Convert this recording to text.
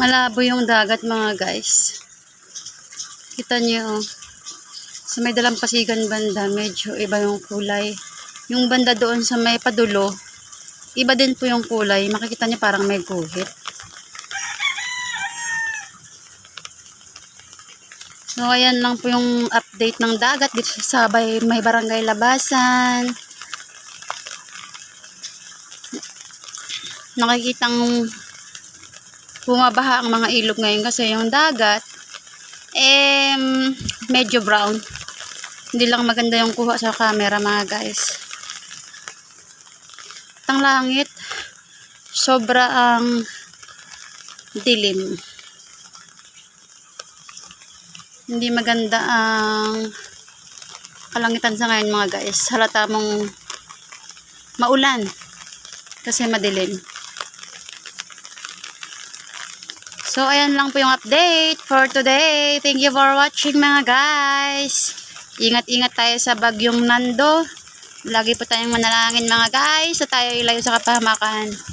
Malabo yung dagat mga guys. Kita niyo oh. Sa may dalampasigan banda, medyo iba yung kulay. Yung banda doon sa may padulo, iba din po yung kulay. Makikita niyo parang may guhit. So, ayan lang po yung update ng dagat dito sa bay, may barangay Labasan. Nakikitang bumabaha ang mga ilog ngayon kasi yung dagat eh medyo brown. Hindi lang maganda yung kuha sa camera mga guys. Ang langit sobra ang dilim. Hindi maganda ang kalangitan sa ngayon mga guys. Halata mong maulan kasi madilim. So, ayan lang po yung update for today. Thank you for watching mga guys. Ingat-ingat tayo sa bagyong Nando. Lagi po tayong manalangin mga guys sa tayo ilayo sa kapahamakan.